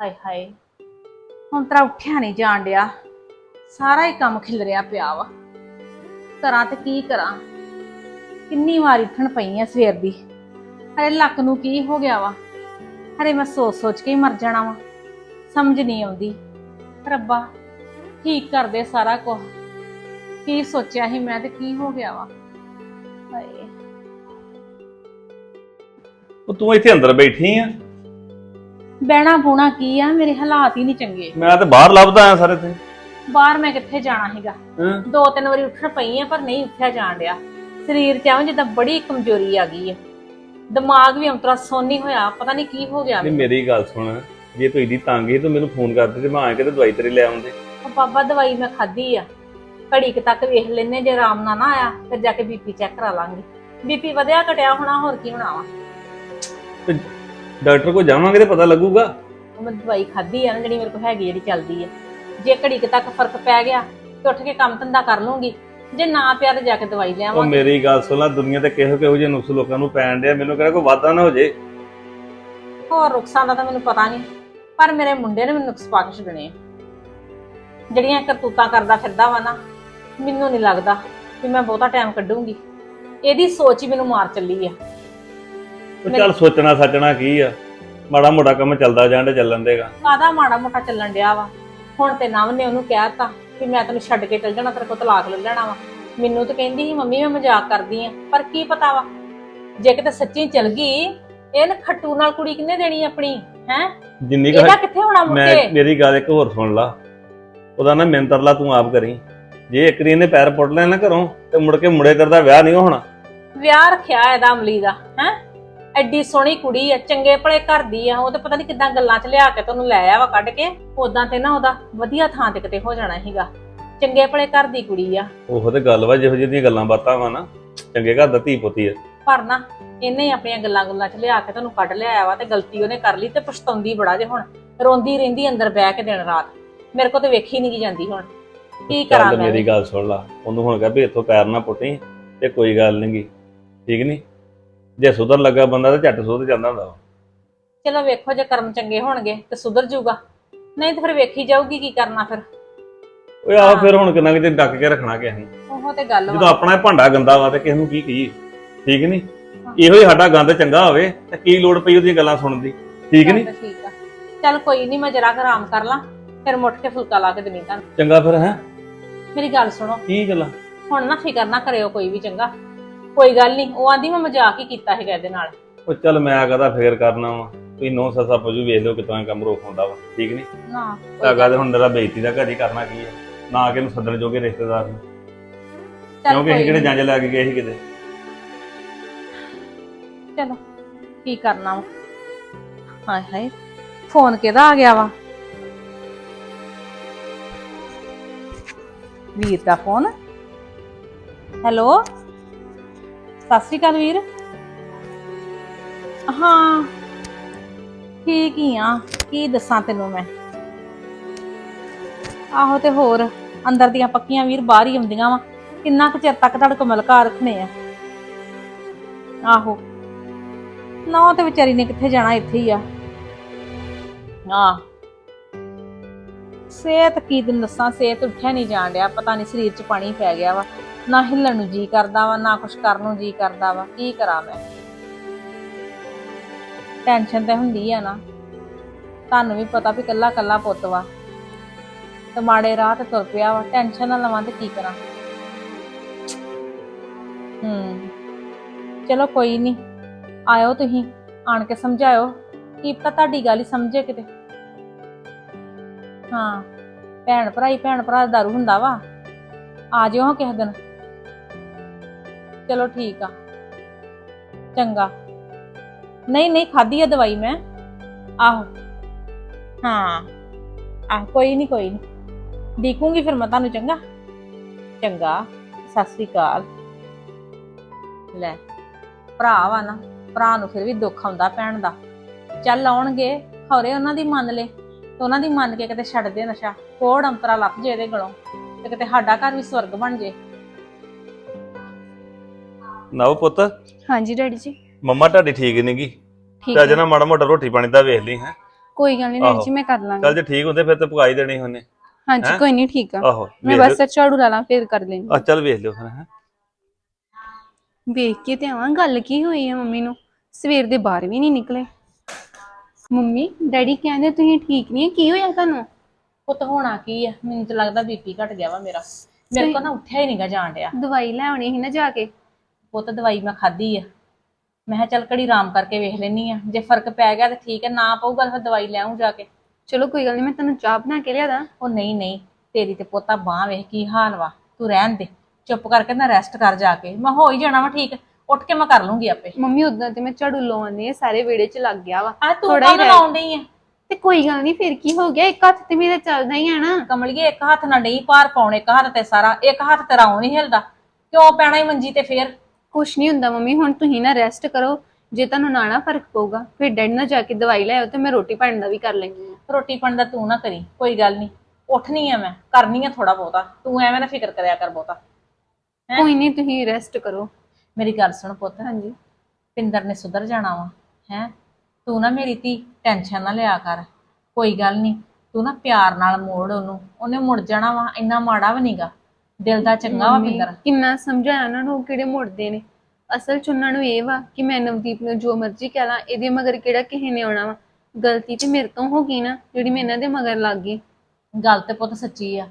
ਹਾਏ ਹਾਏ। ਹੁਣ ਤਰਾ ਉੱਠਿਆ ਨਹੀਂ ਜਾਣ ਡਿਆ। ਸਾਰਾ ਹੀ ਕੰਮ ਖਿਲਰਿਆ ਪਿਆ ਵਾ। ਕਰਾਂ ਤੇ ਕੀ ਕਰਾਂ। ਕਿੰਨੀ ਵਾਰ ਉੱਠਣ ਪਈ ਆ ਸਵੇਰ ਦੀ। ਹਰੇ ਲੱਕ ਨੂੰ ਕੀ ਹੋ ਗਿਆ ਵਾ। ਹਰੇ ਮੈਂ ਸੋਚ ਸੋਚ ਕੇ ਹੀ ਮਰ ਜਾਣਾ ਵਾ। ਸਮਝ ਨਹੀਂ ਆਉਂਦੀ। ਰੱਬਾ, ਠੀਕ ਕਰ ਦੇ ਸਾਰਾ ਕੁਝ ਕੀ ਸੋਚਿਆ ਸੀ ਮੈਂ ਤੇ ਕੀ ਹੋ ਗਿਆ ਵਾ। ਹਾਏ। ਉਹ ਤੂੰ ਇੱਥੇ ਅੰਦਰ ਬੈਠੀ ਆ। ਬਹਿਣਾ ਬੂਣਾ ਕੀ ਆ? ਮੇਰੇ ਹਾਲਾਤ ਹੀ ਨਹੀਂ ਚੰਗੇ। ਮੈਂ ਤੇ ਬਾਹਰ ਲੱਭਦਾ ਆ ਸਾਰੇ ਤੇ ਬਾਹਰ ਮੈਂ ਕਿੱਥੇ ਜਾਣਾ ਹੈਗਾ? ਹਾਂ? ਦੋ ਤਿੰਨ ਵਾਰੀ ਉੱਠਣ ਪਈ ਆ ਪਰ ਨਹੀਂ ਉੱਠਿਆ ਜਾਣ ਡਿਆ। ਸਰੀਰ ਚ ਆਉਂ ਜਿੱਦਾਂ ਬੜੀ ਕਮਜ਼ੋਰੀ ਆ ਗਈ ਹੈ ਦਿਮਾਗ ਵੀ ਅੰਤਰਾ ਸੋਨੀ ਹੋਇਆ ਪਤਾ ਨਹੀਂ ਕੀ ਹੋ ਗਿਆ ਨਹੀਂ। ਮੇਰੀ ਗੱਲ ਸੁਣ। ਜੇ ਤੂੰ ਇਹਦੀ ਤੰਗ ਹੀ ਤੂੰ ਮੈਨੂੰ ਫੋਨ ਕਰ ਦੇ ਤੇ ਮੈਂ ਆ ਕੇ ਤੇ ਦਵਾਈ ਤੇਰੀ ਲੈ ਆਉਂਦੇ। ਉਹ ਬਾਬਾ ਦਵਾਈ ਮੈਂ ਖਾਧੀ ਆ। ਘੜੀ ਕੁ ਤੱਕ ਵੇਖ ਲੈਨੇ ਜੇ ਆਰਾਮ ਨਾ ਨਾ ਆਇਆ ਫਿਰ ਜਾ ਕੇ ਬੀਪੀ ਚੈੱਕ ਕਰਾ ਲਾਂਗੇ। ਬੀਪੀ ਵਧਿਆ ਘਟਿਆ ਹੋਣਾ ਹੋਰ ਕੀ ਹੋਣਾ ਵਾ? ਡਾਕਟਰ ਕੋਲ ਜਾਵਾਂਗੇ ਤੇ ਪਤਾ ਲੱਗੂਗਾ। ਉਹ ਮੈਂ ਦਵਾਈ ਖਾਧੀ ਆ ਨਾ ਜਿਹੜੀ ਮੇਰੇ ਕੋਲ ਹੈਗੀ ਜਿਹੜੀ ਚੱਲਦੀ ਆ। ਜੇ ਘੜੀ ਕੁ ਤੱਕ ਫ਼ਰਕ ਪੈ ਗਿਆ ਤੇ ਉੱਠ ਕੇ ਕੰਮ ਧੰਦਾ ਕਰ ਲੂੰਗੀ ਜੇ ਨਾ ਪਿਆ ਤੇ ਜਾ ਕੇ ਦਵਾਈ ਉਹ ਲਿਆਵਾਂਗੇ ਮੇਰੀ ਗੱਲ ਸੁਣ ਲੈ ਦੁਨੀਆ ਤੇ ਕਿਹੋ ਕਿਹੋ ਜਿਹੇ ਨੁਕਸ ਲੋਕਾਂ ਨੂੰ ਪੈਣ ਡਿਆ। ਮੈਨੂੰ ਕਿਹੜਾ ਕੋਈ ਵਾਧਾ ਨਾ ਹੋ ਜੇ। ਹੋਰ ਨੁਕਸਾਨ ਦਾ ਤਾਂ ਮੈਨੂੰ ਪਤਾ ਨਹੀਂ ਪਰ ਮੇਰੇ ਮੁੰਡੇ ਨੇ ਮੈਨੂੰ ਨੁਕਸ ਪਾ ਕੇ ਛੱਡਣੇ ਆ। ਜਿਹੜੀਆਂ ਕਰਤੂਤਾਂ ਕਰਦਾ ਫਿਰਦਾ ਵਾ ਨਾ ਮੈਨੂੰ ਨਹੀਂ ਲੱਗਦਾ ਵੀ ਮੈਂ ਬਹੁਤਾ ਟਾਈਮ ਕੱਢੂੰਗੀ। ਇਹਦੀ ਸੋਚ ਹੀ ਮੈਨੂੰ ਮਾਰ ਚੱਲੀ ਆ। ਉਹ ਚੱਲ ਸੋਚਣਾ ਸੱਚਣਾ ਕੀ ਆ? ਮਾੜਾ ਮੋਟਾ ਕੰਮ ਚੱਲਦਾ ਜਾਂਦੇ ਚੱਲਣ ਦੇਗਾ। ਕਾਦਾ ਮਾੜਾ ਮੋਟਾ ਚੱਲਣ ਡਿਆ ਵਾ? ਹੁਣ ਤੇ ਨਵ ਨੇ ਉਹਨੂੰ ਕਹਿਤਾ ਵੀ ਮੈਂ ਤੈਨੂੰ ਛੱਡ ਕੇ ਚੱਲ ਜਾਣਾ ਤੇਰੇ ਕੋਲ ਤਲਾਕ ਲੈ ਲੈਣਾ ਵਾ। ਮੈਨੂੰ ਤਾਂ ਕਹਿੰਦੀ ਸੀ ਮੰਮੀ ਮੈਂ ਮਜ਼ਾਕ ਕਰਦੀ ਆ। ਪਰ ਕੀ ਪਤਾ ਵਾ? ਜੇ ਕਿਤੇ ਸੱਚੀ ਚਲ ਗਈ ਇਹਨ ਖੱਟੂ ਨਾਲ ਕੁੜੀ ਕਿੰਨੇ ਦੇਣੀ ਆਪਣੀ ਹੈ? ਜਿੰਨੀ ਕੁ ਇਹਦਾ ਕਿੱਥੇ ਹੋਣਾ ਮੁੜ ਮੈਂ ਕੇ? ਮੇਰੀ ਗੱਲ ਇੱਕ ਹੋਰ ਸੁਣ ਲਾ। ਉਹਦਾ ਨਾ ਮਿੰਤਰ ਲਾ ਤੂੰ ਆਪ ਕਰੀ। ਜੇ ਇੱਕ ਰੀ ਇਹਨੇ ਪੈਰ ਪੁੱਟ ਲੈਣਾ ਘਰੋਂ ਤੇ ਮੁੜ ਕੇ ਮੁੰਡੇ ਤੇਰੇ ਦਾ ਵਿਆਹ ਨਹੀਂ ਹੋਣਾ। ਵਿਆਹ ਰੱਖਿਆ ਇਹਦਾ ਅਮਲੀ ਦਾ ਹੈ? ਐਡੀ ਸੋਹਣੀ ਕੁੜੀ ਆ ਚੰਗੇ ਭਲੇ ਘਰ ਦੀ ਆ ਉਹ ਤੇ ਪਤਾ ਨਹੀਂ ਕਿਦਾਂ ਗੱਲਾਂ 'ਚ ਲਿਆ ਕੇ ਤੈਨੂੰ ਲੈ ਆਇਆ ਵਾ ਕੱਢ ਕੇ। ਉਦਾਂ ਤੇ ਨਾ ਉਹਦਾ ਵਧੀਆ ਥਾਂ ਤੇ ਕਿਤੇ ਹੋ ਜਾਣਾ ਸੀਗਾ। ਚੰਗੇ ਭਲੇ ਘਰ ਦੀ ਕੁੜੀ ਆ। ਉਹ ਤੇ ਗੱਲ ਵਾ ਜਿਹੋ ਜਿਹੀ ਗੱਲਾਂ ਬਾਤਾਂ ਵਾ ਨਾ ਚੰਗੇ ਘਰ ਦਾ ਧੀ ਪੁੱਤੀ ਆ। ਪਰ ਨਾ ਇਹਨੇ ਆਪਣੀਆਂ ਗੱਲਾਂ ਗੁੱਲਾਂ 'ਚ ਲਿਆ ਕੇ ਤੈਨੂੰ ਕੱਢ ਲਿਆਇਆ ਵਾ ਤੇ ਗਲਤੀ ਉਹਨੇ ਕਰ ਲਈ ਤੇ ਪਛਤਾਉਂਦੀ ਬੜਾ ਜੇ ਹੁਣ। ਰੋਂਦੀ ਰਹਿੰਦੀ ਅੰਦਰ ਬਹਿ ਕੇ ਦਿਨ ਰਾਤ। ਮੇਰੇ ਕੋ ਤੇ ਵੇਖੀ ਨਹੀਂ ਜਾਂਦੀ ਹੁਣ। ਕੀ ਕਰਾਂ ਚੱਲ ਮੈਂ? ਮੇਰੀ ਗੱਲ ਸੁਣ ਲਾ ਉਹਨੂੰ ਹੁਣ ਕਹਿ ਵੀ ਇੱਥੋਂ ਪੈਰ ਨਾ ਪੁੱਟੀ ਤੇ ਕੋਈ ਗੱਲ ਨਹੀਂਗੀ ਠੀਕ ਨਹੀਂ ਜੇ ਸੁਧਰ ਲੱਗਾ ਬੰਦਾ ਤਾਂ ਝੱਟ ਸੁਧ ਜਾਂਦਾ ਹੁੰਦਾ ਵਾ। ਚਲੋ ਵੇਖੋ ਜੇ ਕਰਮ ਚੰਗੇ ਹੋਣਗੇ ਤੇ ਸੁਧਰ ਜਾਊਗਾ। ਨਹੀਂ ਤੇ ਫਿਰ ਵੇਖੀ ਜਾਊਗੀ ਕੀ ਕਰਨਾ ਫਿਰ। ਓਏ ਆਹ ਫਿਰ ਹੁਣ ਕਿੰਨਾ ਕਿਤੇ ਡੱਕ ਕੇ ਰੱਖਣਾ ਕਿਸੇ ਨੂੰ ਉਹ ਤੇ ਗੱਲ ਜਦੋਂ ਵਾ। ਆਪਣਾ ਹੀ ਭਾਂਡਾ ਗੰਦਾ ਵਾ ਤੇ ਕਿਸ ਨੂੰ ਕੀ ਕਹੀਏ। ਠੀਕ ਨਹੀਂ? ਇਹੋ ਹੀ ਸਾਡਾ ਗੰਦ ਚੰਗਾ ਹੋਵੇ ਤੇ ਕੀ ਲੋੜ ਪਈ ਉਹਦੀਆਂ ਗੱਲਾਂ ਸੁਣਨ ਦੀ। ਠੀਕ ਨਹੀਂ? ਚੱਲ ਠੀਕ ਆ। ਚੱਲ ਕੋਈ ਨਹੀਂ ਮੈਂ ਜਰਾ ਕੁ ਆਰਾਮ ਕਰ ਲਾਂ ਫਿਰ ਮੁੱਠ ਕੇ ਫੁਲਕਾ ਲਾ ਕੇ ਦੇਣੀ ਤੁਹਾਨੂੰ। ਚੰਗਾ ਫਿਰ ਹੈ? ਮੇਰੀ ਗੱਲ ਸੁਣੋ। ਕੀ ਗੱਲਾਂ? ਹੁਣ ਨਾ ਫਿਕਰ ਨਾ ਕਰਿਓ ਕੋਈ ਵੀ ਚੰਗਾ। ਕੋਈ ਗੱਲ ਨਹੀਂ ਉਹ ਆਂਦੀ ਮੈਂ ਮਜ਼ਾਕ ਹੀ ਕੀਤਾ ਹੈਗਾ ਇਹਦੇ ਨਾਲ। ਉਹ ਚੱਲ ਮੈਂ ਕਹਦਾ ਫਿਕਰ ਕਰਨਾ ਵਾ ਤੁਸੀਂ ਨੋ ਸੱਸਾ ਪਜੂ ਵੇਖ ਲਿਓ ਕਿਤੋਂ ਇਹ ਕੰਮ ਰੋਕ ਹੁੰਦਾ ਵਾ ਠੀਕ ਨਹੀਂ? ਨਾ। ਧਾਗਾ ਤੇ ਹੁਣ ਮੇਰਾ ਬੇਇੱਜ਼ਤੀ ਦਾ ਘਰ ਹੀ ਕਰਨਾ ਕੀ ਹੈ ਨਾ ਕਿ ਨੂੰ ਸੱਦਣ ਜੋਗੇ ਰਿਸ਼ਤੇਦਾਰ ਨੂੰ। ਚੱਲ ਕਿਉਂਕਿ ਕੋਈ ਅਸੀਂ ਕਿਹੜੇ। ਜੰਜ ਲੈ ਕੇ ਗਏ ਸੀ ਕਿਤੇ? ਚਲੋ ਕੀ ਕਰਨਾ ਵਾ? ਹਾਏ ਹਾਏ ਫੋਨ ਕਿਹਦਾ ਆ ਗਿਆ ਵਾ? ਵੀਰ ਦਾ ਫੋਨ? ਹੈਲੋ? ਸਤਿ ਸ਼੍ਰੀ ਅਕਾਲ ਵੀਰ। ਹਾਂ। ਠੀਕ ਹੀ ਆ। ਕੀ ਦੱਸਾਂ ਤੈਨੂੰ ਮੈਂ? ਆਹੋ ਤੇ ਹੋਰ ਅੰਦਰ ਦੀਆਂ ਪੱਕੀਆਂ ਵੀਰ ਬਾਹਰ ਹੀ ਆਉਂਦੀਆਂ ਵਾ। ਕਿੰਨਾ ਕੁ ਚਿਰ ਤੱਕ ਤੁਹਾਡੇ ਕੋਲ ਮਲਕਾ ਰੱਖਣੇ ਆ? ਆਹੋ। ਨਾ ਤੇ ਵਿਚਾਰੀ ਨੇ ਕਿੱਥੇ ਜਾਣਾ ਇੱਥੇ ਹੀ ਆ। ਆ। ਸਿਹਤ ਕੀ ਦਿਨ ਦੱਸਾਂ ਸਿਹਤ ਉੱਠਿਆ ਨਹੀਂ ਜਾਣ ਡਿਆ ਪਤਾ ਨਹੀਂ ਸਰੀਰ 'ਚ ਪਾਣੀ ਪੈ ਗਿਆ ਵਾ। ਨਾ ਹਿੱਲਣ ਨੂੰ ਜੀ ਕਰਦਾ ਵਾ, ਨਾ ਕੁਛ ਕਰਨ ਨੂੰ ਜੀ ਕਰਦਾ ਵਾ। ਕੀ ਕਰਾਂ ਮੈਂ? ਟੈਨਸ਼ਨ ਤੇ ਹੁੰਦੀ ਆ ਨਾ। ਤੁਹਾਨੂੰ ਵੀ ਪਤਾ ਵੀ ਕੱਲਾ ਕੱਲਾ ਪੁੱਤ ਵਾ। ਤੇ ਮਾੜੇ ਰਾਹ ਤੇ ਤੁਰ ਪਿਆ ਵਾ। ਟੈਨਸ਼ਨ ਨਾ ਲਵਾਂ ਤੇ ਕੀ ਕਰਾਂ? ਹੂੰ। ਚਲੋ ਕੋਈ ਨਹੀਂ ਆਇਓ ਤੁਸੀਂ। ਆਣ ਕੇ ਸਮਝਾਇਓ। ਕੀ ਪਤਾ ਤੁਹਾਡੀ ਗੱਲ ਹੀ ਸਮਝੇ ਕਿਤੇ। ਹਾਂ। ਭੈਣ ਭਰਾ ਹੀ ਭੈਣ ਭਰਾ ਦਾ ਦਾਰੂ ਹੁੰਦਾ ਵਾ। ਆ ਜਿਓ ਹਾਂ ਕਿਸੇ ਦਿਨ। ਚਲੋ ਠੀਕ ਆ। ਚੰਗਾ। ਨਹੀਂ ਨਹੀਂ, ਖਾਧੀ ਆ ਦਵਾਈ ਮੈਂ। ਆਹੋ। ਹਾਂ। ਆਹ, ਕੋਈ ਨਹੀਂ ਕੋਈ ਨਹੀਂ ਦੇਖੂੰਗੀ ਫਿਰ ਮੈਂ ਤੁਹਾਨੂੰ, ਚੰਗਾ? ਚੰਗਾ। ਸਤਿ ਸ੍ਰੀ ਅਕਾਲ। ਲੈ, ਭਰਾ ਵਾ ਨਾ, ਭਰਾ ਨੂੰ ਫਿਰ ਵੀ ਦੁੱਖ ਆਉਂਦਾ ਭੈਣ ਦਾ। ਚੱਲ ਆਉਣਗੇ। ਹੌਰੇ ਉਹਨਾਂ ਦੀ ਮੰਨ ਲੈ। ਤੇ ਉਹਨਾਂ ਦੀ ਮੰਨ ਕੇ ਕਿਤੇ ਛੱਡ ਦੇ ਨਸ਼ਾ। ਕੋੜ ਅੰਤਰਾ ਲੱਭ ਜੇ ਇਹਦੇ ਗਲੋਂ। ਤੇ ਕਿਤੇ ਸਾਡਾ ਘਰ ਵੀ ਸਵਰਗ ਬਣ ਜੇ। ਨਵ ਪੁੱਤ ਹਾਂਜੀ ਡੈਡੀ ਜੀ। ਮੰਮਾ ਤੁਹਾਡੀ ਠੀਕ ਨਹੀਂਗੀ ਠੀਕ ਤੇ ਅੱਜ ਨਾ ਮਾੜਾ ਮੋਟਾ ਰੋਟੀ ਪਾਣੀ ਦਾ ਵੇਖ ਲਈ ਹੈ। ਕੋਈ ਗੱਲ ਨਹੀਂ ਡੈਡੀ। ਜੀ ਮੈਂ ਕਰ ਲਾਂਗੀ। ਚੱਲ ਜੇ ਠੀਕ ਹੁੰਦੇ ਫਿਰ ਤੇ ਪਕਾਈ ਦੇਣੀ ਉਹਨੇ ਹਾਂਜੀ? ਕੋਈ ਨਹੀਂ ਠੀਕ ਆ। ਆਹੋ ਮੈਂ ਬਸ ਝਾੜੂ ਲਾ ਲਾਂ ਫਿਰ ਕਰ ਲੈਂਦੀ ਆ ਚੱਲ ਵੇਖ ਲਿਓ ਫਿਰ ਹੈਂ। ਵੇਖ ਕੇ ਤੇ ਆਵਾਂ ਗੱਲ ਕੀ ਹੋਈ ਹੈ ਮੰਮੀ ਨੂੰ? ਸਵੇਰ ਦੇ ਬਾਹਰ ਵੀ ਨਹੀਂ ਨਿਕਲੇ। ਮੰਮੀ ਡੈਡੀ ਕਹਿੰਦੇ ਤੁਸੀਂ ਠੀਕ ਨਹੀਂ ਹੈ ਕੀ ਹੋਇਆ ਤੁਹਾਨੂੰ? ਪੁੱਤ ਹੋਣਾ ਕੀ ਆ? ਮੈਨੂੰ ਤਾਂ ਲੱਗਦਾ ਬੀਪੀ ਘਟ ਗਿਆ ਵਾ ਮੇਰਾ। ਮੇਰੇ ਕੋਲ ਨਾ ਉੱਠਿਆ ਹੀ ਨਹੀਂਗਾ ਜਾਣ ਡਿਆ। ਦਵਾਈ ਲੈ ਆਉਣੀ ਸੀ ਨਾ ਜਾ ਕੇ। ਪੁੱਤ ਦਵਾਈ ਮੈਂ ਖਾਧੀ ਆ। ਮੈਂ ਕਿਹਾ ਚੱਲ ਘੜੀ ਆਰਾਮ ਕਰਕੇ ਵੇਖ ਲੈਣੀ ਆ। ਜੇ ਫ਼ਰਕ ਪੈ ਗਿਆ ਤਾਂ ਠੀਕ ਹੈ ਨਾ ਪਊਗਾ ਤਾਂ ਫਿਰ ਦਵਾਈ ਲੈ ਆਊਂ ਜਾ ਕੇ। ਚਲੋ ਕੋਈ ਗੱਲ ਨਹੀਂ ਮੈਂ ਤੁਹਾਨੂੰ ਚਾਹ ਬਣਾ ਕੇ ਲਿਆਦਾ। ਉਹ ਨਹੀਂ ਨਹੀਂ ਤੇਰੀ ਤੇ ਪੋਤਾ ਬਾਹ ਵੇਖ ਕੀ ਹਾਲ ਵਾ। ਤੂੰ ਰਹਿਣ ਦੇ ਚੁੱਪ ਕਰਕੇ ਨਾ ਰੈਸਟ ਕਰ ਜਾ ਕੇ। ਮੈਂ ਹੋ ਹੀ ਜਾਣਾ ਵਾ ਠੀਕ। ਉੱਠ ਕੇ ਮੈਂ ਕਰ ਲੂੰਗੀ ਆਪੇ। ਮੰਮੀ ਉਦਾਂ ਤੇ ਮੈਂ ਝਾੜੂ ਲਾਉਣੀ ਹੈ ਸਾਰੇ ਵਿਹੜੇ 'ਚ ਲੱਗ ਗਿਆ ਵਾ। ਆ ਤੂੰ ਥੋੜ੍ਹਾ ਹੀ ਕਦੋਂ ਰਹਿ- ਲਾਉਣ ਡਈ ਆ? ਤੇ ਕੋਈ ਗੱਲ ਨਹੀਂ ਫਿਰ ਕੀ ਹੋ ਗਿਆ? ਇੱਕ ਹੱਥ ਤੇ ਮੇਰਾ ਚੱਲਦਾ ਹੀ ਆ ਨਾ। ਕਮਲੀਏ ਇੱਕ ਹੱਥ ਨਾਲ ਨਹੀਂ ਪਾਰ ਪਾਉਣੇ ਇੱਕ ਹੱਥ ਤੇ ਸਾਰਾ ਇੱਕ ਹੱਥ ਤੇਰਾ ਉਹ ਨਹੀਂ ਹਿਲਦਾ। ਕਿਉਂ ਪੈਣਾ ਹੀ ਮੰਜੀ ਤੇ ਫੇਰ? ਕੁਛ ਨਹੀਂ ਹੁੰਦਾ ਮੰਮੀ ਹੁਣ ਤੁਸੀਂ ਨਾ ਰੈਸਟ ਕਰੋ ਜੇ ਤੁਹਾਨੂੰ ਨਾ ਨਾ ਫ਼ਰਕ ਪਊਗਾ ਫਿਰ ਡੈਡ ਨਾਲ ਜਾ ਕੇ ਦਵਾਈ ਲੈ ਆਓ ਤੇ ਮੈਂ ਰੋਟੀ ਪਾਣੀ ਦਾ ਵੀ ਕਰ ਲੈਂਦੀ ਹਾਂ। ਰੋਟੀ ਪਾਣੀ ਦਾ ਤੂੰ ਨਾ ਕਰੀ ਕੋਈ ਗੱਲ ਨਹੀਂ ਉੱਠਣੀ ਆ ਮੈਂ ਕਰਨੀ ਆ ਥੋੜਾ ਬਹੁਤਾ ਤੂੰ ਐਵੇਂ ਨਾ ਫਿਕਰ ਕਰਿਆ ਕਰ ਬਹੁਤਾ। ਹੈਂ? ਕੋਈ ਨਹੀਂ ਤੁਸੀਂ ਰੈਸਟ ਕਰੋ। ਮੇਰੀ ਗੱਲ ਸੁਣ ਪੁੱਤ ਹਾਂਜੀ। ਪਿੰਦਰ ਨੇ ਸੁਧਰ ਜਾਣਾ ਵਾ ਹੈ? ਤੂੰ ਨਾ ਮੇਰੀ ਧੀ ਟੈਨਸ਼ਨ ਨਾ ਲਿਆ ਕਰ ਕੋਈ ਗੱਲ ਨਹੀਂ ਤੂੰ ਨਾ ਪਿਆਰ ਨਾਲ ਮੋੜ ਉਹਨੂੰ ਉਹਨੇ ਮੁੜ ਜਾਣਾ ਵਾ ਇੰਨਾ ਮਾੜਾ ਵੀ ਨਹੀਂਗਾ ਦਿਲ ਦਾ ਚੰਗਾ ਵਾ ਮੰਮੀ, ਪਿੰਦਰ। ਕਿੰਨਾ ਸਮਝਾਇਆ ਉਹਨਾਂ ਨੂੰ ਉਹ ਕਿਹੜੇ ਮੁੜਦੇ ਨੇ। ਅਸਲ ਚ ਉਹਨਾਂ ਨੂੰ ਇਹ ਵਾ ਕਿ ਮੈਂ ਨਵਦੀਪ ਨੂੰ ਜੋ ਮਰਜ਼ੀ ਕਹਿ ਲਾਂ ਇਹਦੇ ਮਗਰ ਕਿਹੜਾ ਕਿਸੇ ਨੇ ਆਉਣਾ ਵਾ। ਗਲਤੀ ਤੇ ਮੇਰੇ ਤੋਂ ਹੋ ਗਈ ਨਾ ਜਿਹੜੀ ਮੈਂ ਇਹਨਾਂ ਦੇ ਮਗਰ ਲੱਗ ਗਈ। ਗੱਲ ਤੇ ਪੁੱਤ ਸੱਚੀ ਆ।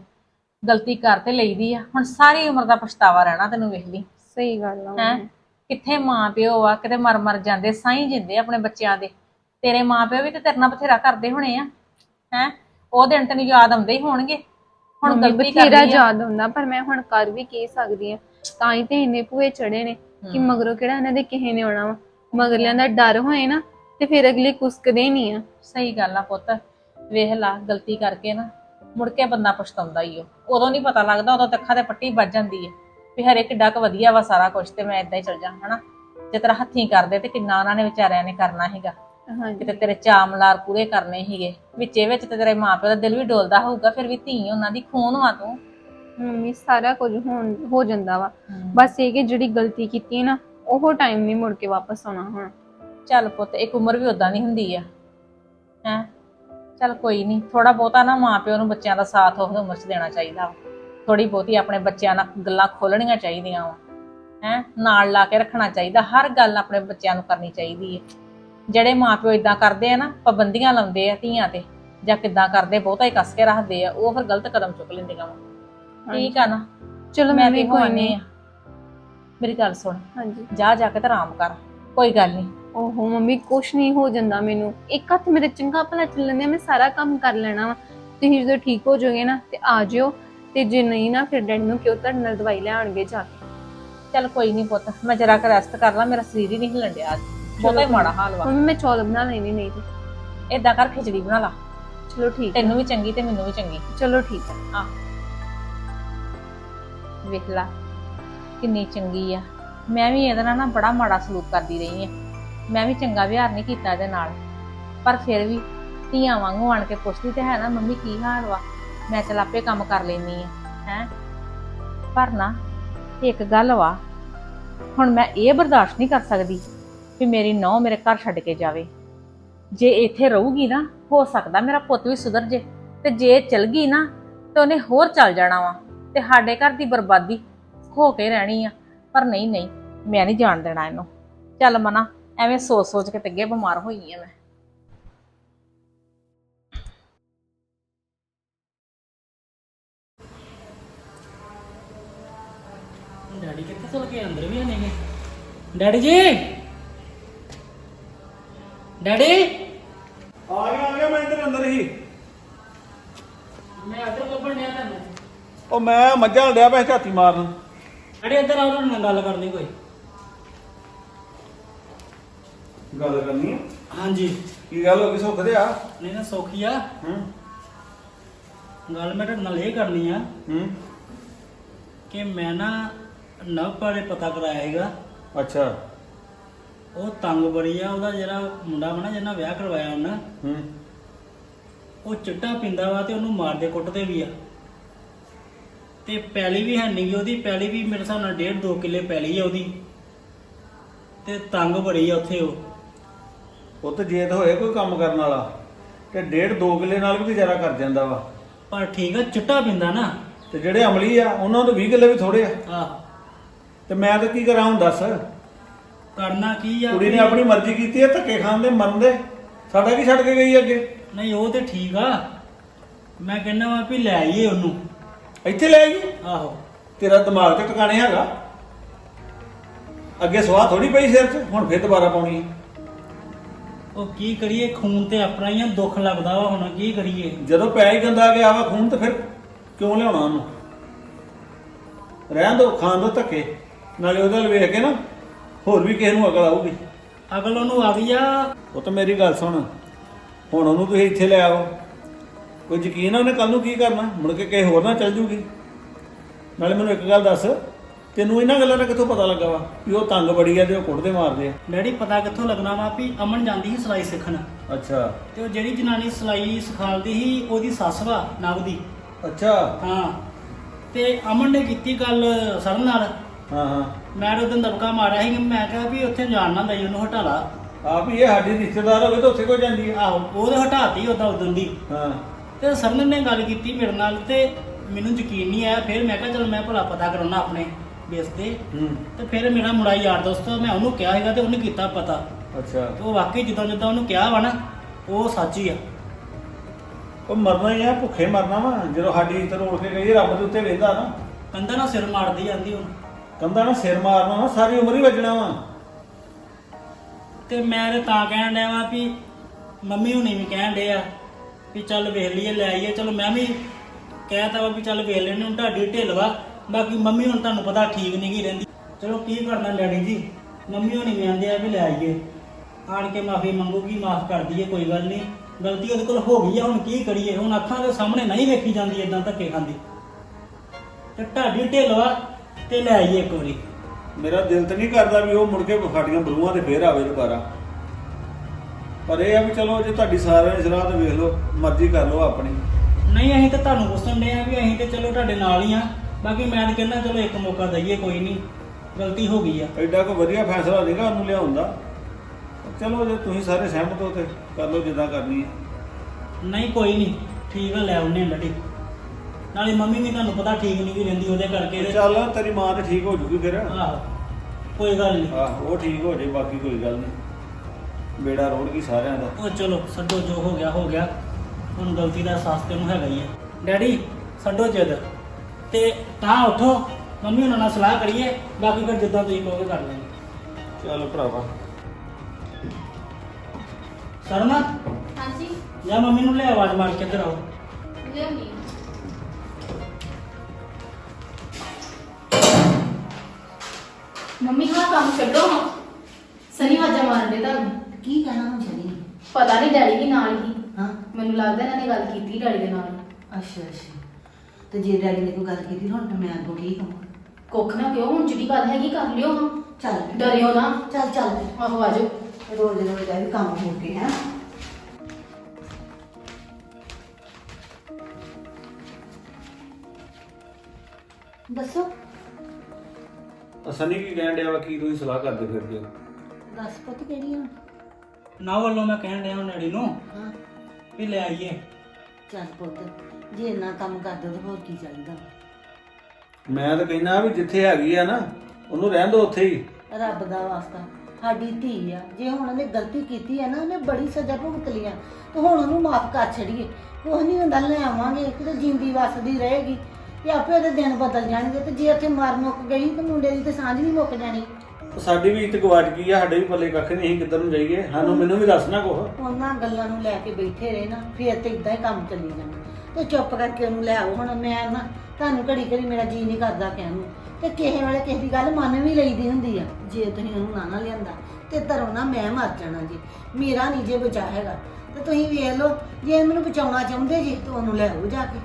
ਗਲਤੀ ਕਰ ਤੇ ਲਈਦੀ ਆ। ਹੁਣ ਸਾਰੀ ਉਮਰ ਦਾ ਪਛਤਾਵਾ ਰਹਿਣਾ ਤੈਨੂੰ ਵੇਖ ਲਈ। ਸਹੀ ਗੱਲ ਆ ਹੈ? ਮੰਮੀ। ਕਿੱਥੇ ਮਾਂ ਪਿਓ ਆ ਕਿਤੇ ਮਰ ਮਰ ਜਾਂਦੇ ਸਾਈਂ ਜਿੰਦੇ ਆਪਣੇ ਬੱਚਿਆਂ ਦੇ। ਤੇਰੇ ਮਾਂ ਪਿਓ ਵੀ ਤੇ ਤੇਰੇ ਨਾਲ ਬਥੇਰਾ ਕਰਦੇ ਹੋਣੇ ਆ। ਹੈ? ਉਹ ਦਿਨ ਤੈਨੂੰ ਯਾਦ ਆਉਂਦੇ ਹੀ ਹੋਣਗੇ। ਹੁਣ ਗਲਤੀ ਬਥੇਰਾ ਕਰਨੀ ਆ। ਯਾਦ ਹੁੰਦਾ ਪਰ ਮੈਂ ਹੁਣ ਕਰ ਵੀ ਕੀ ਸਕਦੀ ਆ। ਤਾਂ ਹੀ ਤੇ ਇੰਨੇ ਭੂਏ ਚੜੇ ਨੇ ਕਿ ਮਗਰੋਂ ਕਿਹੜਾ ਇਹਨਾਂ ਦੇ ਕਿਸੇ ਨੇ ਆਉਣਾ ਵਾ। ਮਗਰਲਿਆਂ ਦਾ ਡਰ ਹੋਏ ਨਾ ਤੇ ਫਿਰ ਅਗਲੇ ਕੁਸਕਦੇ ਨਹੀਂ ਆ। ਸਹੀ ਗੱਲ ਆ ਪੁੱਤ। ਵੇਖ ਲਾ ਗਲਤੀ ਕਰਕੇ ਨਾ ਮੁੜ ਕੇ ਬੰਦਾ ਪਛਤਾਉਂਦਾ ਹੀ ਉਹ ਉਦੋਂ ਨਹੀਂ ਪਤਾ ਲੱਗਦਾ ਉਦੋਂ ਤਾਂ ਅੱਖਾਂ ਤੇ ਪੱਟੀ ਵੱਜ ਜਾਂਦੀ ਹੈ ਵੀ ਹਰੇ ਕਿੱਡਾ ਕੁ ਵਧੀਆ ਵਾ ਸਾਰਾ ਕੁਝ ਤੇ ਮੈਂ ਇਦਾਂ ਹੀ ਚਲ ਜਾ ਹਨਾ? ਜੇ ਤੇਰਾ ਹੱਥੀਂ ਕਰਦੇ ਤੇ ਕਿੰਨਾ ਉਹਨਾਂ ਨੇ ਵਿਚਾਰਿਆਂ ਨੇ ਕਰਨਾ ਹੈਗਾ ਹਾਂਜੀ। ਕਿਤੇ ਤੇਰੇ ਚਾਮਲਾਰ ਪੂਰੇ ਕਰਨੇ ਸੀਗੇ। ਵਿੱਚੇ ਵਿੱਚ ਤੇ ਤੇਰੇ ਮਾਪਿਓ ਦਾ ਦਿਲ ਵੀ ਡੋਲਦਾ ਹੋਊਗਾ ਫਿਰ ਵੀ ਧੀ ਉਹਨਾਂ ਦੀ ਖੂਨ ਵਾ ਤੂੰ। ਮੰਮੀ ਸਾਰਾ ਕੁਝ ਹੋਣ ਹੋ ਜਾਂਦਾ ਵਾ। ਬਸ ਇਹ ਕਿ ਜਿਹੜੀ ਗਲਤੀ ਕੀਤੀ ਨਾ ਉਹ ਟਾਈਮ ਨਹੀਂ ਮੁੜ ਕੇ ਵਾਪਸ ਆਉਣਾ ਹੁਣ। ਚੱਲ ਪੁੱਤ ਇੱਕ ਉਮਰ ਵੀ ਉਦਾਂ ਨਹੀਂ ਹੁੰਦੀ ਆ। ਹੈ? ਚੱਲ ਕੋਈ ਨਹੀਂ ਥੋੜਾ ਬਹੁਤਾ ਨਾ ਮਾਪਿਓ ਨੂੰ ਬੱਚਿਆਂ ਦਾ ਸਾਥ ਉਹ ਉਮਰ 'ਚ ਦੇਣਾ ਚਾਹੀਦਾ ਥੋੜੀ ਬਹੁਤੀ ਆਪਣੇ ਬੱਚਿਆਂ ਨਾਲ ਗੱਲਾਂ ਖੋਲਣੀਆਂ ਚਾਹੀਦੀਆਂ ਵਾ। ਹੈ? ਨਾਲ ਲਾ ਕੇ ਰੱਖਣਾ ਚਾਹੀਦਾ ਹਰ ਗੱਲ ਆਪਣੇ ਬੱਚਿਆਂ ਨੂੰ ਕਰਨੀ ਚਾਹੀਦੀ ਹੈ ਜਿਹੜੇ ਮਾਪਿਓ ਇਦਾਂ ਕਰਦੇ ਆ ਨਾ ਪਾਬੰਦੀਆਂ ਲਾਉਂਦੇ ਆ ਧੀਆਂ ਤੇ ਜਾਂ ਕਿੱਦਾਂ ਕਰਦੇ ਬਹੁਤਾ ਹੀ ਕੱਸ ਕੇ ਰੱਖਦੇ ਆ ਉਹ ਫਿਰ ਗਲਤ ਕਦਮ ਚੁੱਕ ਲੈਂਦੀਆਂ ਵਾ ਠੀਕ ਆ ਨਾ? ਚਲੋ ਮੈਂ ਤੇ ਕੋਈ ਨਹੀਂ। ਆ। ਮੇਰੀ ਗੱਲ ਸੁਣ। ਹਾਂਜੀ। ਜਾ ਜਾ ਕੇ ਤੇ ਆਰਾਮ ਕਰ। ਕੋਈ ਗੱਲ ਨਹੀਂ। ਓਹੋ ਮੰਮੀ ਕੁਛ ਨਹੀਂ ਹੋ ਜਾਂਦਾ ਮੈਨੂੰ। ਇੱਕ ਹੱਥ ਮੇਰੇ ਚੰਗਾ ਭਲਾ ਚੱਲਣ ਦਿਆ ਮੈਂ ਸਾਰਾ ਕੰਮ ਕਰ ਲੈਣਾ ਵਾ। ਤੁਸੀਂ ਜਦੋਂ ਠੀਕ ਹੋ ਜਾਓਗੇ ਨਾ ਤੇ ਆ ਜਿਓ। ਤੇ ਜੇ ਨਹੀਂ ਨਾ ਫਿਰ ਡੈਡ ਨੂੰ ਕਿਉਂ ਤੁਹਾਡੇ ਨਾਲ ਦਵਾਈ ਲੈ ਆਉਣਗੇ ਜਾ ਕੇ? ਚੱਲ ਕੋਈ ਨਹੀਂ ਪੁੱਤ ਮੈਂ ਜਰਾ ਕੁ ਰੈਸਟ ਕਰ ਲਾਂ ਮੇਰਾ ਸਰੀਰ ਹੀ ਨਹੀਂ ਹਿਲਣ ਡਿਆ ਅੱਜ। ਬਹੁਤਾ ਹੀ ਮਾੜਾ ਹਾਲ ਵਾ। ਮੰਮੀ ਮੈਂ ਚੌਲ ਬਣਾ ਲੈਣੀ ਨਹੀਂ ਤੇ। ਏਦਾਂ ਕਰ ਖਿਚੜੀ ਬਣਾ ਲਾ। ਚਲੋ ਠੀਕ ਹੈ ਤੈਨੂੰ ਵੀ ਚੰਗੀ ਤੇ ਮੈਨੂੰ ਵੀ ਚੰਗੀ। ਚਲੋ ਠੀਕ ਹੈ। ਵੇਖ ਲਾ ਕਿੰਨੀ ਚੰਗੀ ਆ। ਮੈਂ ਵੀ ਇਹਦੇ ਨਾਲ ਨਾ ਬੜਾ ਮਾੜਾ ਸਲੂਕ ਕਰਦੀ ਰਹੀ ਆ। ਮੈਂ ਵੀ ਚੰਗਾ ਵਿਹਾਰ ਨਹੀਂ ਕੀਤਾ ਇਹਦੇ ਨਾਲ। ਪਰ ਫਿਰ ਵੀ ਧੀਆਂ ਵਾਂਗੂ ਆਣ ਕੇ ਪੁੱਛਦੀ ਤੇ ਹੈ ਨਾ ਮੰਮੀ ਕੀ ਹਾਲ ਵਾ? ਮੈਂ ਚਲ ਆਪੇ ਕੰਮ ਕਰ ਲੈਨੀ ਆ। ਹੈ? ਪਰ ਨਾ ਇੱਕ ਗੱਲ ਵਾ ਹੁਣ ਮੈਂ ਇਹ ਬਰਦਾਸ਼ਤ ਨਹੀਂ ਕਰ ਸਕਦੀ। ਵੀ ਮੇਰੀ ਨੌ ਮੇਰੇ ਘਰ ਛੱਡ ਕੇ ਜਾਵੇ। ਜੇ ਇੱਥੇ ਰਹੂਗੀ ਨਾ, ਹੋ ਸਕਦਾ ਮੇਰਾ ਪੁੱਤ ਵੀ ਸੁਧਰ ਜੇ। ਤੇ ਜੇ ਚਲ ਗਈ ਨਾ, ਤੇ ਉਹਨੇ ਹੋਰ ਚੱਲ ਜਾਣਾ ਵਾ। ਤੇ ਸਾਡੇ ਘਰ ਦੀ ਬਰਬਾਦੀ ਹੋ ਕੇ ਰਹਿਣੀ ਆ। ਪਰ ਨਹੀਂ ਨਹੀਂ, ਮੈਂ ਨਹੀਂ ਜਾਣ ਦੇਣਾ ਇਹਨੂੰ। ਚੱਲ ਮਨਾ, ਐਵੇਂ ਸੋਚ ਸੋਚ ਕੇ ਤੇ ਅੱਗੇ ਬਿਮਾਰ ਹੋਈ ਆ ਮੈਂ। ਡੈਡੀ ਕਿੱਥੇ ਚਲ ਗਏ ਅੰਦਰ ਵੀ ਨਹੀਂਗੇ ਡੈਡੀ ਜੀ! ਡੈਡੀ? ਆ ਗਿਆ ਆ ਗਿਆ ਮੈਂ ਇੱਧਰ ਅੰਦਰ ਹੀ। ਮੈਂ ਇੱਧਰ ਲੱਭਣ ਡਿਆ ਤੁਹਾਨੂੰ। ਉਹ ਮੈਂ ਮੱਝਾਂ ਡਿਆ ਪਿਆ ਝਾਤੀ ਮਾਰਨ। ਡੈਡੀ ਇੱਧਰ ਆਓ ਨਾਲ ਗੱਲ ਕਰਨੀ ਕੋਈ। ਗੱਲ ਕਰਨੀ ਹਾਂਜੀ। ਕੀ ਗੱਲ ਹੋ ਗਈ ਸੁੱਖ ਤੇ ਆ? ਨਹੀਂ ਨਾ ਸੌਖੀ ਆ। ਹੂੰ। ਗੱਲ ਮੈਂ ਤੁਹਾਡੇ ਨਾਲ ਇਹ ਕਰਨੀ ਆ ਹੂੰ। ਕਿ ਮੈਂ ਨਾ ਨਵ ਬਾਰੇ ਪਤਾ ਕਰਾਇਆ ਹੈਗਾ ਅੱਛਾ। ਉਹ ਤੰਗ ਬੜੀ ਆ ਉਹਦਾ ਜਿਹੜਾ ਮੁੰਡਾ ਵਾ ਨਾ ਜਿਹਨਾਂ ਵਿਆਹ ਕਰਵਾਇਆ ਉਹਨਾਂ ਹੂੰ। ਉਹ ਚਿੱਟਾ ਪਿੰਦਾ ਵਾ ਤੇ ਉਹਨੂੰ ਮਾਰਦੇ ਕੁੱਟਦੇ ਵੀ ਆ। ਤੇ ਪੈਲੀ ਵੀ ਹੈ ਨਹੀਂ ਉਹਦੀ ਪੈਲੀ ਵੀ ਮੇਰੇ ਹਿਸਾਬ ਨਾਲ 1.5 2 ਕਿੱਲੇ ਪੈਲੀ ਆ ਉਹਦੀ। ਤੇ ਤੰਗ ਬੜੀ ਆ ਉੱਥੇ ਉਹ। ਉਹ ਤੇ ਜੇ ਤਾਂ ਹੋਏ ਕੋਈ ਕੰਮ ਕਰਨ ਵਾਲਾ ਤੇ ਡੇਢ ਦੋ ਕਿੱਲੇ ਨਾਲ ਵੀ ਗੁਜ਼ਾਰਾ ਕਰ ਜਾਂਦਾ ਵਾ। ਪਰ ਠੀਕ ਆ ਚਿੱਟਾ ਪਿੰਦਾ ਨਾ। ਤੇ ਜਿਹੜੇ ਅਮਲੀ ਆ ਉਹਨਾਂ ਤੋਂ 20 ਕਿੱਲੇ ਵੀ ਥੋੜੇ ਆ। ਆਹ। ਤੇ ਮੈਂ ਤਾਂ ਕੀ ਕਰਾਂ ਹੁਣ ਦੱਸ? ਕਰਨਾ ਕੀ ਆ? ਕੁੜੀ ਨੇ ਆਪਣੀ ਮਰਜ਼ੀ ਕੀਤੀ ਹੈ ਧੱਕੇ ਖਾਣ ਦੇ ਮਰਨ ਦੇ। ਸਾਡਾ ਕੀ ਛੱਡ ਕੇ ਗਈ ਅੱਗੇ? ਨਹੀਂ ਉਹ ਤੇ ਠੀਕ ਆ। ਮੈਂ ਕਹਿੰਦਾ ਵਾ ਵੀ ਲੈ ਆਈਏ ਉਹਨੂੰ। ਇੱਥੇ ਲੈ ਗਈ ਆਹੋ। ਤੇਰਾ ਦਿਮਾਗ ਤੇ ਟਿਕਾਣੇ ਹੈਗਾ। ਅੱਗੇ ਸਵਾਹ ਥੋੜੀ ਪਈ ਸਿਰ 'ਚ ਹੁਣ ਫੇਰ ਦੁਬਾਰਾ ਪਾਉਣੀ ਹੈ। ਉਹ ਕੀ ਕਰੀਏ ਖੂਨ ਤੇ ਆਪਣਾ ਹੀ ਆ ਦੁੱਖ ਲੱਗਦਾ ਵਾ ਹੁਣ ਕੀ ਕਰੀਏ? ਜਦੋਂ ਪੈ ਹੀ ਗੰਦਾ ਗਿਆ ਵਾ ਖੂਨ ਤੇ ਫਿਰ ਕਿਉਂ ਲਿਆਉਣਾ ਉਹਨੂੰ? ਰਹਿਣ ਦੋ ਖਾਣ ਦੋ ਧੱਕੇ। ਨਾਲੇ ਉਹਦੇ ਵੇਖ ਕੇ ਨਾ ਹੋਰ ਵੀ ਕਿਸੇ ਨੂੰ ਅਕਲ ਆਊਗੀ? ਅਗਲ ਉਹਨੂੰ ਆ ਗਈ ਆ। ਉਹ ਤਾਂ ਮੇਰੀ ਗੱਲ ਸੁਣ। ਹੁਣ ਉਹਨੂੰ ਤੁਸੀਂ ਇੱਥੇ ਲੈ ਆਓ। ਕੋਈ ਯਕੀਨ ਆ ਉਹਨੇ ਕੱਲ ਨੂੰ ਕੀ ਕਰਨਾ? ਮੁੜ ਕੇ ਕਿਸੇ ਹੋਰ ਨਾਲ ਚੱਲ ਜੂਗੀ। ਨਾਲੇ ਮੈਨੂੰ ਇੱਕ ਗੱਲ ਦੱਸ। ਤੈਨੂੰ ਇਹਨਾਂ ਗੱਲਾਂ ਦਾ ਕਿੱਥੋਂ ਪਤਾ ਲੱਗਾ ਵਾ ਵੀ ਉਹ ਤੰਗ ਬੜੀ ਆ ਤੇ ਉਹ ਕੁੱਟਦੇ ਮਾਰਦੇ ਆ? ਡੈਡੀ ਪਤਾ ਕਿੱਥੋਂ ਲੱਗਣਾ ਵਾ ਵੀ ਅਮਨ ਜਾਂਦੀ ਸੀ ਸਿਲਾਈ ਸਿੱਖਣ। ਅੱਛਾ। ਤੇ ਉਹ ਜਿਹੜੀ ਜਨਾਨੀ ਸਿਲਾਈ ਸਿਖਾਉਂਦੀ ਸੀ ਉਹਦੀ ਸੱਸ ਵਾ ਨਵ ਦੀ ਅੱਛਾ। ਹਾਂ। ਤੇ ਅਮਨ ਨੇ ਕੀਤੀ ਗੱਲ ਸਰ ਨਾਲ। ਹਾਂ ਹਾਂ। ਮੈਂ ਉਹਦੋਂ ਦਬਕਾ ਮਾਰਿਆ ਸੀ ਮੈਂ ਕਿਹਾ ਵੀ ਉੱਥੇ ਜਾਣ ਨਾ ਦਈ ਉਹਨੂੰ ਹਟਾ ਲਾ। ਆਪ ਹੀ ਇਹ ਸਾਡੀ ਰਿਸ਼ਤੇਦਾਰ ਹੋਵੇ ਤਾਂ ਉੱਥੇ ਕੋਈ ਜਾਂਦੀ ਆ? ਆਹੋ ਉਹਦੇ ਹਟਾਤੀ ਉਹਦਾ ਉਦੋਂ ਦੀ। ਹਾਂ। ਤੇ ਸਰਨ ਨੇ ਗੱਲ ਕੀਤੀ ਮੇਰੇ ਨਾਲ ਤੇ ਮੈਨੂੰ ਯਕੀਨ ਨਹੀਂ ਆਇਆ। ਫਿਰ ਮੈਂ ਕਿਹਾ ਚਲ ਮੈਂ ਭਲਾ ਪਤਾ ਕਰਾਉਣਾ ਆਪਣੇ ਬੇਸ ਤੇ। ਹੂੰ। ਤੇ ਫਿਰ ਮੇਰਾ ਮੁੰਡਾ ਯਾਰ ਦੋਸਤ ਮੈਂ ਉਹਨੂੰ ਕਿਹਾ ਹੈਗਾ ਤੇ ਉਹਨੇ ਕੀਤਾ ਪਤਾ। ਅੱਛਾ। ਤੇ ਉਹ ਵਾਕਈ ਜਿੱਦਾਂ ਜਿੱਦਾਂ ਉਹਨੂੰ ਕਿਹਾ ਵਾ ਨਾ ਉਹ ਸੱਚ ਹੀ ਆ। ਉਹ ਮਰਨਾ ਹੀ ਆ ਭੁੱਖੇ ਮਰਨਾ ਵਾ। ਜਦੋਂ ਸਾਡੀ ਇੱਜ਼ਤ ਰੋਲ ਕੇ ਗਈ ਰੱਬ ਦੇ ਉੱਤੇ ਵੇਂਦਾ ਨਾ। ਕੰਧਾ ਨਾਲ ਸਿਰ ਮਾਰਦੀ ਜਾਂਦੀ ਹੁਣ ਕੰਦਾ ਨਾ ਸਿਰ ਮਾਰਨਾ ਨਾ ਸਾਰੀ ਉਮਰ ਹੀ ਵੱਜਣਾ ਵਾ। ਤੇ ਮੈਂ ਤੇ ਤਾਂ ਕਹਿਣ ਡਿਆ ਵਾਂ ਵੀ ਮੰਮੀ ਹੁਣੀ ਵੀ ਕਹਿਣ ਡੇ ਆ ਵੀ ਚੱਲ ਵੇਖ ਲਈਏ, ਲੈ ਆਈਏ। ਚਲੋ ਮੈਂ ਵੀ ਕਹਿਤਾ ਵਾ ਵੀ ਚੱਲ ਵੇਖ ਲੈਣੇ ਹੁਣ ਤੁਹਾਡੀ ਢਿੱਲ ਵਾ। ਬਾਕੀ ਮੰਮੀ ਹੁਣ ਤੁਹਾਨੂੰ ਪਤਾ ਠੀਕ ਨਹੀਂ ਗੀ ਰਹਿੰਦੀ। ਚਲੋ ਕੀ ਕਰਨਾ ਡੈਡੀ ਜੀ? ਮੰਮੀ ਹੁਣੀ ਵੀ ਆਂਦੇ ਆ ਵੀ ਲੈ ਆਈਏ। ਆਣ ਕੇ ਮਾਫੀ ਮੰਗੂਗੀ, ਮਾਫ ਕਰ ਦਈਏ, ਕੋਈ ਗੱਲ ਨਹੀਂ। ਗਲਤੀ ਉਹਦੇ ਕੋਲ ਹੋ ਗਈ ਆ, ਹੁਣ ਕੀ ਕਰੀਏ? ਹੁਣ ਅੱਖਾਂ ਦੇ ਸਾਹਮਣੇ ਨਹੀਂ ਵੇਖੀ ਜਾਂਦੀ ਇਦਾਂ ਧੱਕੇ ਖਾਂਦੀ। ਤੇ ਢਾਡੀ ਢਿੱਲ ਵਾ ਤੇ ਲੈ ਆਈਏ ਇੱਕ ਵਾਰੀ। ਮੇਰਾ ਦਿਲ ਤਾਂ ਨਹੀਂ ਕਰਦਾ ਵੀ ਉਹ ਮੁੜ ਕੇ ਸਾਡੀਆਂ ਬਲੂਆਂ ਤੇ ਫੇਰ ਆਵੇ ਦੁਬਾਰਾ। ਪਰ ਇਹ ਆ ਵੀ ਚਲੋ ਜੇ ਤੁਹਾਡੀ ਸਾਰਿਆਂ ਦੀ ਸਲਾਹ ਤੇ ਵੇਖ ਲਓ ਮਰਜ਼ੀ ਕਰ ਲਓ ਆਪਣੀ। ਨਹੀਂ ਅਸੀਂ ਤਾਂ ਤੁਹਾਨੂੰ ਪੁੱਛਣ ਦੇ ਆ ਵੀ ਅਸੀਂ ਤੇ ਚਲੋ ਤੁਹਾਡੇ ਨਾਲ ਹੀ ਆ। ਬਾਕੀ ਮੈਂ ਤਾਂ ਕਹਿੰਦਾ ਚਲੋ ਇੱਕ ਮੌਕਾ ਦਈਏ ਕੋਈ ਨਹੀਂ। ਗਲਤੀ ਹੋ ਗਈ ਆ। ਐਡਾ ਕੋਈ ਵਧੀਆ ਫੈਸਲਾ ਨਹੀਂਗਾ ਉਹਨੂੰ ਲਿਆਉਂਦਾ ਚਲੋ ਜੇ ਤੁਸੀਂ ਸਾਰੇ ਸਹਿਮਤ ਹੋ ਤੇ ਕਰ ਲਓ ਜਿੱਦਾਂ ਕਰਨੀ ਹੈ ਨਹੀਂ ਕੋਈ ਨਹੀਂ। ਠੀਕ ਆ ਲੈ ਆਉਨੇ ਲੱਡੀ। ਨਾਲੇ ਮੰਮੀ ਵੀ ਤੁਹਾਨੂੰ ਪਤਾ ਠੀਕ ਨਹੀਂ ਵੀ ਰਹਿੰਦੀ ਉਹਦੇ ਕਰਕੇ ਤੇ- ਚੱਲ ਤੇਰੀ ਮਾਂ ਤੇ ਠੀਕ ਹੋ ਜੂਗੀ ਫਿਰ। ਆਹੋ ਕੋਈ ਗੱਲ ਨਹੀਂ। ਆਹ ਉਹ ਠੀਕ ਹੋ ਜੇ ਬਾਕੀ ਕੋਈ ਗੱਲ ਨਹੀਂ। ਬੇੜਾ ਰੋੜ ਗਈ ਸਾਰਿਆਂ ਦਾ। ਉਹ ਚਲੋ ਛੱਡੋ ਜੋ ਹੋ ਗਿਆ ਹੋ ਗਿਆ। ਹੁਣ ਗਲਤੀ ਦਾ ਅਹਿਸਾਸ ਤੇ ਉਹਨੂੰ ਹੈਗਾ ਹੀ ਆ। ਡੈਡੀ ਛੱਡੋ ਜਿੱਦ। ਤੇ ਤਾਂ ਉਠੋ ਮੰਮੀ ਉਹਨਾਂ ਨਾਲ ਸਲਾਹ ਕਰੀਏ ਬਾਕੀ ਫਿਰ ਜਿੱਦਾਂ ਤੁਸੀਂ ਕਹੋਗੇ ਕਰ ਲਾਂਗੇ ਚੱਲ ਭਰਾਵਾ। ਸਰਨਾ ਹਾਂਜੀ। ਜਾਂ ਮੰਮੀ ਨੂੰ ਲੈ ਆਵਾਜ਼ ਮਾਰ ਕੇ ਇੱਧਰ ਆਓ। ਲਿਆਉਣੀ ਮੰਮੀ ਹਾਂ ਕੰਮ ਛੱਡੋ ਹਾਂ ਸਨੀ ਵਾਜਾ ਮਾਰਨ ਦੇ ਤੁਹਾਨੂੰ। ਕੀ ਕਹਿਣਾ ਹੁਣ ਜਨੀ ਪਤਾ ਨਹੀਂ ਡੈਡੀ ਵੀ ਨਾਲ ਹੀ। ਹਾਂ। ਮੈਨੂੰ ਲੱਗਦਾ ਇਹਨਾਂ ਨੇ ਗੱਲ ਕੀਤੀ ਡੈਡੀ ਦੇ ਨਾਲ। ਅੱਛਾ ਅੱਛਾ। ਤੇ ਜੇ ਡੈਡੀ ਨੇ ਕੋਈ ਗੱਲ ਕੀਤੀ ਹੁਣ ਤਾਂ ਮੈਂ ਅੱਗੋਂ ਕੀ ਕਹਾਂ ਕੁੱਖ ਨਾ ਕਿਉਂ ਹੁਣ ਜਿਹੜੀ ਗੱਲ ਹੈਗੀ ਕਰ ਲਿਓ ਹਾਂ। ਚੱਲ। ਡਰਿਓ ਨਾ। ਚੱਲ ਚੱਲ। ਆਹੋ ਆਜੋ। ਰੋਜ਼ ਰੋਜ਼ ਇਹ ਕੰਮ ਹੋ ਕੇ ਹੈ। ਦੱਸੋ। ਅਸਨੀ ਕੀ ਕਹਿਣ ਡਿਆ ਵਾ ਕੀ ਤੁਸੀਂ ਸਲਾਹ ਕਰਦੇ ਫਿਰਦੇ ਹੋ? ਦੱਸ ਪੁੱਤ ਕਿਹੜੀਆਂ ਨਾ ਵੱਲੋਂ ਮੈਂ ਕਹਿਣ ਡਿਆ ਡੈਡੀ ਨੂੰ ਹਾਂ। ਵੀ ਲੈ ਆਈਏ। ਚੱਲ ਪੁੱਤ ਜੇ ਇੰਨਾ ਕੰਮ ਕਰਦੇ ਤਾਂ ਹੋਰ ਕੀ ਚਾਹੀਦਾ? ਮੈਂ ਤਾਂ ਕਹਿੰਦਾ ਵੀ ਜਿੱਥੇ ਹੈਗੀ ਆ ਨਾ ਉਹਨੂੰ ਰਹਿਣ ਦਿਓ ਉੱਥੇ ਹੀ। ਰੱਬ ਦਾ ਵਾਸਤਾ ਸਾਡੀ ਧੀ ਆ। ਜੇ ਹੁਣ ਉਹਨੇ ਗਲਤੀ ਕੀਤੀ ਹੈ ਨਾ ਉਹਨੇ ਬੜੀ ਸਜ਼ਾ ਭੁਗਤ ਲਈ ਆ। ਤੇ ਹੁਣ ਉਹਨੂੰ ਮਾਫ ਕਰ ਛੜੀਏ ਕੁਛ ਨਹੀਂ ਹੁੰਦਾ ਲੈ ਆਵਾਂਗੇ ਕਿਤੇ ਜਿੰਦੀ ਵਸਦੀ ਰਹੇਗੀ। ਤੇ ਆਪੇ ਉਹਦੇ ਦਿਨ ਬਦਲ ਜਾਣਗੇ ਤੇ ਜੇ ਉੱਥੇ ਮਰ ਮੁੱਕ ਗਈ ਤੇ ਮੁੰਡੇ ਦੀ ਤੇ ਸਾਂਝ ਨਹੀਂ ਮੁੱਕ ਜਾਣੀ। ਸਾਡੀ ਵੀ ਇੱਜ਼ਤ ਗਵਾਚ ਗਈ ਆ ਸਾਡੇ ਵੀ ਪੱਲੇ ਕੱਖ ਨਹੀਂ ਅਸੀਂ ਕਿੱਧਰ ਨੂੰ ਜਾਈਏ? ਸਾਨੂੰ ਮੈਨੂੰ ਵੀ ਦੱਸਣਾ ਕੁਛ। ਉਹਨਾਂ ਗੱਲਾਂ ਨੂੰ ਲੈ ਕੇ ਬੈਠੇ ਰਹੇ ਨਾ ਫੇਰ ਤੇ ਇਦਾਂ ਹੀ ਕੰਮ ਚੱਲੀ ਜਾਣਾ ਤੇ ਚੁੱਪ ਕਰਕੇ ਉਹਨੂੰ ਲੈ ਆਓ ਹੁਣ ਮੈਂ ਨਾ ਤੁਹਾਨੂੰ ਘੜੀ ਘੜੀ ਮੇਰਾ ਜੀ ਨਹੀਂ ਕਰਦਾ ਕਹਿਣ ਨੂੰ। ਤੇ ਕਿਸੇ ਵੇਲੇ ਕਿਸੇ ਦੀ ਗੱਲ ਮੰਨ ਵੀ ਲਈਦੀ ਹੁੰਦੀ ਆ ਜੇ ਤੁਸੀਂ ਉਹਨੂੰ ਨਾ ਨਾ ਲਿਆਂਦਾ ਤੇ ਧਰੋ ਨਾ ਮੈਂ ਮਰ ਜਾਣਾ ਜੀ। ਮੇਰਾ ਨਹੀਂ ਜੇ ਬਚਾ ਹੈਗਾ। ਤੇ ਤੁਸੀਂ ਵੇਖ ਲਓ ਜੇ ਮੈਨੂੰ ਬਚਾਉਣਾ ਚਾਹੁੰਦੇ ਜੀ ਤਾਂ ਉਹਨੂੰ ਲੈ ਆਓ ਜਾ ਕੇ।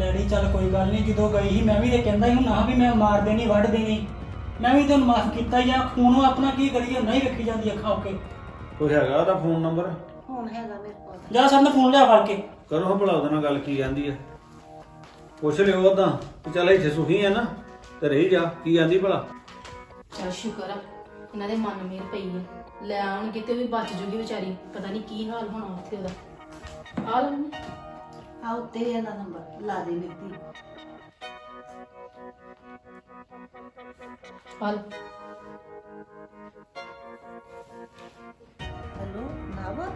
ਡੈਡੀ ਚੱਲ ਕੋਈ ਗੱਲ ਨਹੀਂ ਜਦੋਂ ਗਈ ਸੀ ਮੈਂ ਵੀ ਤੇ ਕਹਿੰਦਾ ਸੀ ਨਾ ਵੀ ਮੈਂ ਮਾਰ ਦੇਣੀ ਵੱਢ ਦੇਣੀ। ਮੈਂ ਵੀ ਤੁਹਾਨੂੰ ਮਾਫ ਕੀਤਾ ਜਾਂ ਖੂਨ ਆਪਣਾ ਕੀ ਕਰੀਏ ਨਹੀਂ ਵੇਖੀ ਜਾਂਦੀ ਅੱਖਾਂ ਉੱਕੇ ਕੋਈ ਹੈਗਾ ਉਹਦਾ ਫੋਨ ਨੰਬਰ ਹੁਣ ਹੈਗਾ ਮੇਰੇ ਕੋਲ ਜਾ ਸਭ ਨੇ ਫੋਨ ਲਿਆ ਫੜ ਕੇ। ਕਰੋ ਹਾਂ ਭਲਾ ਉਹਦੇ ਨਾਲ ਗੱਲ ਕੀ ਜਾਂਦੀ ਆ। ਪੁੱਛ ਲਿਓ ਉਹਦਾ ਕਿ ਚੱਲ ਇੱਥੇ ਸੁਖੀ ਆ ਨਾ ਤੇ ਰਹੀ ਜਾ ਕੀ ਜਾਂਦੀ ਭਲਾ? ਚਲ ਸ਼ੁਕਰ ਆ ਇਹਨਾਂ ਦੇ ਮਨ ਮੇਰ ਪਈ ਹੈ ਲੈ ਆਉਣਗੇ ਤੇ ਉਹ ਵੀ ਬਚ ਜੂਗੀ ਵਿਚਾਰੀ ਪਤਾ ਨਹੀਂ ਕੀ ਹਾਲ ਹੋਣਾ ਉੱਥੇ ਉਹਦਾ। ਆ ਲਓ ਮੰਮੀ। ਆ ਉੱਤੇ ਹੀ ਇਹਦਾ ਨੰਬਰ ਲਾ ਦੇ ਮਿੱਤੀ। ਹਲ। ਹੈਲੋ ਨਾਵਰ